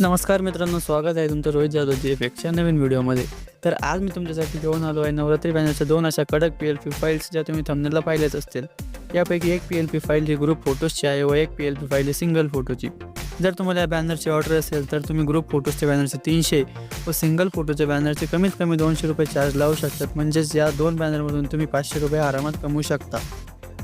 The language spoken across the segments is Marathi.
नमस्कार मित्रांनो स्वागत आहे तुमचं रोहित जाधव जी एफेक्टच्या नवीन व्हिडिओमध्ये. तर आज मी तुमच्यासाठी घेऊन आलो आहे नवरात्री बॅनरच्या दोन अशा कडक पी एल पी फाईल्स ज्या तुम्ही थंबनेलला पाहिल्याच असतील. यापैकी एक पी एल पी फाईल ही ग्रुप फोटोजची आहे व एक पी एल पी फाईल ही सिंगल फोटोची जर तुम्हाला या बॅनरची ऑर्डर असेल तर तुम्ही ग्रुप फोटोजच्या बॅनरचे तीनशे व सिंगल फोटोच्या बॅनरचे कमीत कमी दोनशे रुपये चार्ज लावू शकतात. म्हणजेच या दोन बॅनरमधून तुम्ही पाचशे रुपये आरामात कमवू शकता.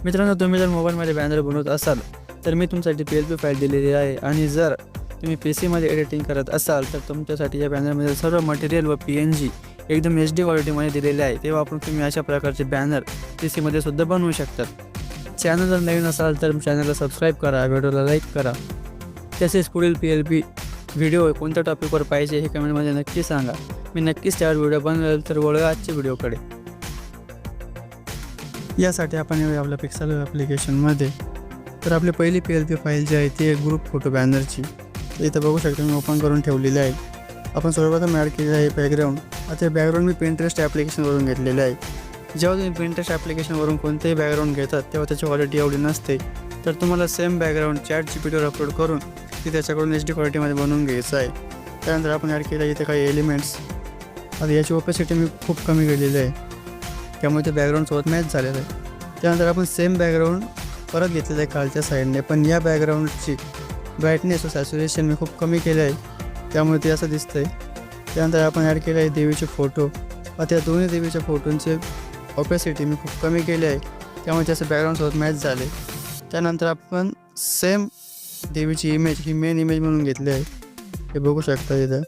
मित्रांनो तुम्ही जर मोबाईलमध्ये बॅनर बनवत असाल तर मी तुमच्यासाठी पी एल पी फाईल दिलेली आहे. आणि जर तुम्ही पी सीमध्ये एडिटिंग करत असाल तर तुमच्यासाठी या बॅनरमध्ये सर्व मटेरियल व पी एन जी एकदम एच डी क्वालिटीमध्ये दिलेले आहे. ते वापरून तुम्ही अशा प्रकारचे बॅनर पी सीमध्ये सुद्धा बनवू शकतात चॅनल जर नवीन असाल तर चॅनलला सबस्क्राईब करा व्हिडिओला लाईक करा. तसेच पुढील पी एल पी व्हिडिओ कोणत्या टॉपिकवर पाहिजे हे कमेंटमध्ये नक्की सांगा. मी नक्कीच त्यावर व्हिडिओ बनवेल तर वळूया आजच्या व्हिडिओकडे यासाठी आपण येऊया आपल्या पिक्सल ॲप्लिकेशनमध्ये तर आपली पहिली पी एल पी फाईल जी आहे ती आहे ग्रुप फोटो बॅनरची इथं बघू शकता मी ओपन करून ठेवलेले आहे आपण सर्वप्रथम ॲड केलेलं आहे बॅकग्राऊंड आता बॅकग्राऊंड मी पेंटरेस्ट ॲप्लिकेशनवरून घेतलेलं आहे. जेव्हा तुम्ही पेंटरेस्ट ॲप्लिकेशनवरून कोणतेही बॅकग्राऊंड घेतात तेव्हा त्याची क्वालिटी एवढी नसते. तर तुम्हाला same background chat G P टीवर अपलोड करून ती त्याच्याकडून एच डी क्वालिटीमध्ये बनवून घ्यायचं आहे. त्यानंतर आपण ॲड केलं इथे काही एलिमेंट्स आता याची ओपेसिटी मी खूप कमी केलेली आहे. त्यामुळे ते बॅकग्राऊंडसोबत मॅच झालेलं आहे. त्यानंतर आपण सेम बॅकग्राऊंड परत घेतलेलं आहे खालच्या साईडने पण या बॅकग्राऊंडची ब्राईटनेस व सॅच्युरेशन मी खूप कमी केलं आहे त्यामुळे ते असं दिसतं आहे त्यानंतर आपण ॲड केलं आहे देवीचे फोटो व त्या दोन्ही देवीच्या फोटोंचे ऑपेसिटी मी खूप कमी केली आहे त्यामुळे त्याचं बॅकग्राऊंडसोबत मॅच झाले त्यानंतर आपण सेम देवीची इमेज ही मेन इमेज म्हणून घेतली आहे. हे बघू शकता इथं.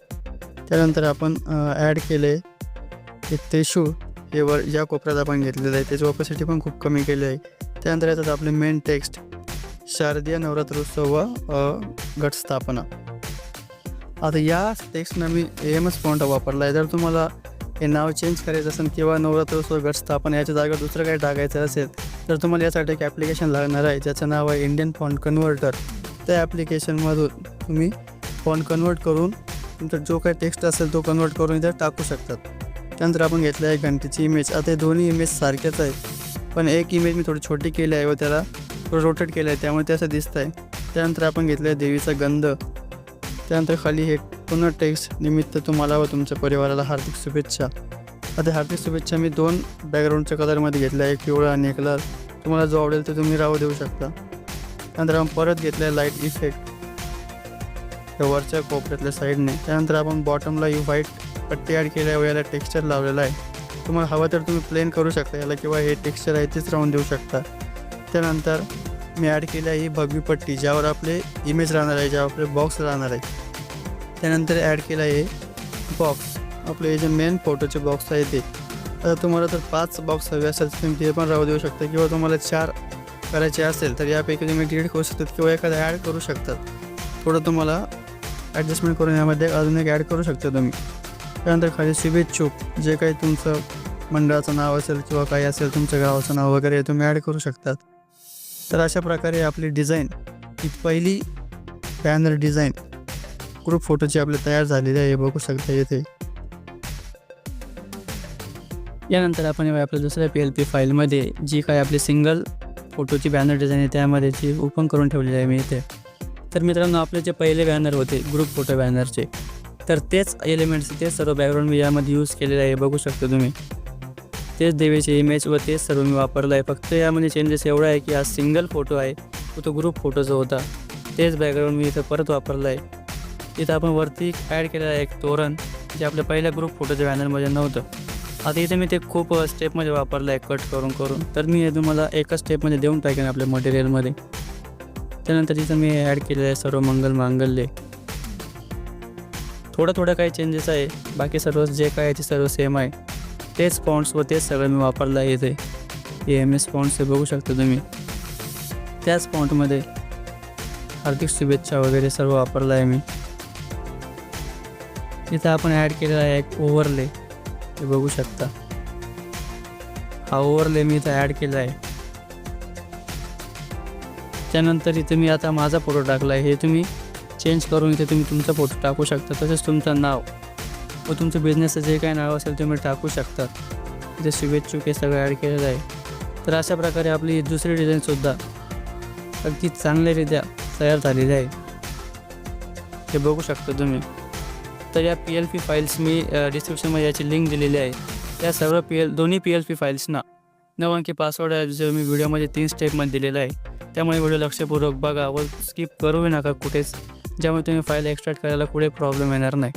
त्यानंतर आपण ॲड केले की हे त्रिशूळ. हे वर या कोपऱ्यात आपण घेतलेलं आहे. त्याची ऑपेसिटी पण खूप कमी केली आहे त्यानंतर येतात आपले मेन टेक्स्ट शारदीय नवरात्रोत्सव व घटस्थापना. आता या टेक्स्टनं मी एम एस फॉन्ट वापरला आहे जर तुम्हाला हे नाव चेंज करायचं असेल किंवा नवरात्रोत्सव घटस्थापना याच्या जागेवर दुसरं काही टाकायचं असेल तर तुम्हाला यासाठी एक ॲप्लिकेशन लागणार आहे. ज्याचं नाव आहे इंडियन फॉन्ट कन्व्हर्टर त्या ॲप्लिकेशनमधून तुम्ही फॉन्ट कन्वर्ट करून तुमचा जो काही टेक्स्ट असेल तो कन्वर्ट करून इथे टाकू शकतात. त्यानंतर आपण घेतलं आहे घंटेची इमेज आता हे दोन्ही इमेज सारख्याच आहे पण एक इमेज मी थोडी छोटी केली आहे व त्याला रोटेट केलं आहे त्यामुळे ते असं दिसतं आहे त्यानंतर आपण घेतलं आहे देवीचा गंध. त्यानंतर खाली हे पुन्हा टेक्स्ट निमित्त तुम्हाला व तुमच्या परिवाराला हार्दिक शुभेच्छा. आता हार्दिक शुभेच्छा मी दोन बॅकग्राऊंडच्या कलरमध्ये घेतल्या एक पिवळा आणि एक लाल. तुम्हाला जो आवडेल ते तुम्ही राहू देऊ शकता. त्यानंतर आपण परत घेतलं आहे लाइट इफेक्ट त्या वरच्या कोपऱ्यातल्या साईडने त्यानंतर आपण बॉटमला ही व्हाईट पट्टी ॲड केल्या व याला टेक्स्चर लावलेला आहे. तुम्हाला हवं तर तुम्ही प्लेन करू शकता याला किंवा हे टेक्स्चर आहे तेच राहून देऊ शकता. त्यानंतर मी ॲड केली आहे ही भगवी पट्टी ज्यावर आपले इमेज राहणार आहे ज्यावर आपले बॉक्स राहणार आहे. त्यानंतर ॲड केलं आहे बॉक्स आपले हे जे मेन फोटोचे बॉक्स आहे ते. आता तुम्हाला जर पाच बॉक्स हवे असेल तर तुम्ही ते पण राहू देऊ शकता. किंवा तुम्हाला चार करायचे असेल तर यापैकी तुम्ही डिलीट करू शकतात किंवा एखादं ॲड करू शकतात थोडं तुम्हाला ॲडजस्टमेंट करून यामध्ये अजून एक ॲड करू शकता तुम्ही. त्यानंतर खाली शुभेच्छुक. जे काही तुमचं मंडळाचं नाव असेल किंवा काही असेल तुमच्या गावाचं नाव वगैरे तुम्ही ॲड करू शकतात. तर अशा प्रकारे आपली डिझाईन ही पहिली बॅनर डिझाईन ग्रुप फोटोची आपली तयार झालेली आहे. हे बघू शकता येथे यानंतर आपण आपल्या दुसऱ्या पी एल पी फाईलमध्ये जी काय आपली सिंगल फोटोची बॅनर डिझाईन आहे त्यामध्ये ती ओपन करून ठेवलेली आहे मी इथे. तर मित्रांनो आपले जे पहिले बॅनर होते ग्रुप फोटो बॅनरचे तर तेच एलिमेंट्स तेच सर्व बॅकग्राऊंड मी यामध्ये यूज केलेलं आहे. बघू शकता तुम्ही. तेच देवीचे इमेज व तेच सर्व मी वापरलं आहे फक्त यामध्ये चेंजेस एवढा आहे की हा सिंगल फोटो आहे. तो तो ग्रुप फोटो जो होता. तेच बॅकग्राऊंड मी इथं परत वापरला आहे तिथं आपण वरती ॲड केलेलं आहे एक तोरण जे आपल्या पहिल्या ग्रुप फोटोच्या बॅनरमध्ये नव्हतं. आता इथे मी ते खूप स्टेपमध्ये वापरलं आहे कट करून करून. तर मी हे तुम्हाला एकाच स्टेपमध्ये देऊन टाकेन आपल्या मटेरियलमध्ये त्यानंतर इथं मी ॲड केलेलं आहे सर्व मंगल मांगल्य. थोडं थोडं काही चेंजेस आहे. बाकी सर्व जे काय आहे ते सर्व सेम आहे. तेच फॉन्ट्स व तेच सगळं मी वापरलं आहे इथे. ए एम एस फॉन्ट्स हे बघू शकता तुम्ही. त्याच फॉन्टमध्ये हार्दिक शुभेच्छा वगैरे सर्व वापरलं आहे मी. इथं आपण ॲड केलेला आहे एक ओव्हरले हे बघू शकता. हा ओव्हरले मी इथं ॲड केला आहे. त्यानंतर इथे मी आता माझा फोटो टाकला आहे. हे तुम्ही चेंज करून इथे तुम्ही तुमचा फोटो टाकू शकता. तसेच तुमचं नाव. व तुमचं बिझनेसचं जे काही नाव असेल तुम्ही टाकू शकतात जे शुभेच्छुक हे सगळं ॲड केलेलं आहे. तर अशा प्रकारे आपली दुसरी डिझाईनसुद्धा अगदी चांगल्यारित्या तयार झालेली आहे. हे बघू शकता तुम्ही. तर या पी एल पी फाईल्स मी डिस्क्रिप्शनमध्ये याची लिंक दिलेली आहे. या सर्व पी एल दोन्ही पी एल पी फाईल्सना नऊ अंकी पासवर्ड आहे जो मी व्हिडिओमध्ये तीन स्टेपमध्ये दिलेला आहे. त्यामुळे व्हिडिओ लक्षपूर्वक बघा व स्किप करूही नका कुठेच. ज्यामुळे तुम्ही फाईल एक्स्ट्रॅक्ट करायला कुठे प्रॉब्लेम येणार नाही.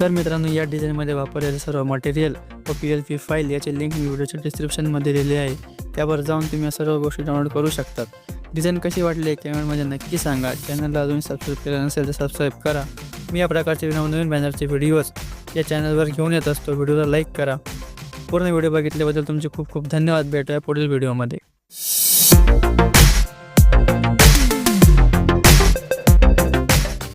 तर मित्रांनो या डिझाईनमध्ये वापरलेले सर्व मटेरियल व पी एल पी फाईल याची लिंक मी व्हिडिओच्या डिस्क्रिप्शनमध्ये दिलेली आहे. त्यावर जाऊन तुम्ही या सर्व गोष्टी डाउनलोड करू शकतात. डिझाईन कशी वाटली कमेंटमध्ये नक्की सांगा. चॅनलला अजून सबस्क्राईब केलं नसेल तर सबस्क्राईब करा. मी या प्रकारचे नवनवीन बॅनरचे व्हिडिओज या चॅनलवर घेऊन येत असतो. व्हिडिओला लाईक करा. पूर्ण व्हिडिओ बघितल्याबद्दल तुमचे खूप खूप धन्यवाद. भेटूया पुढील व्हिडिओमध्ये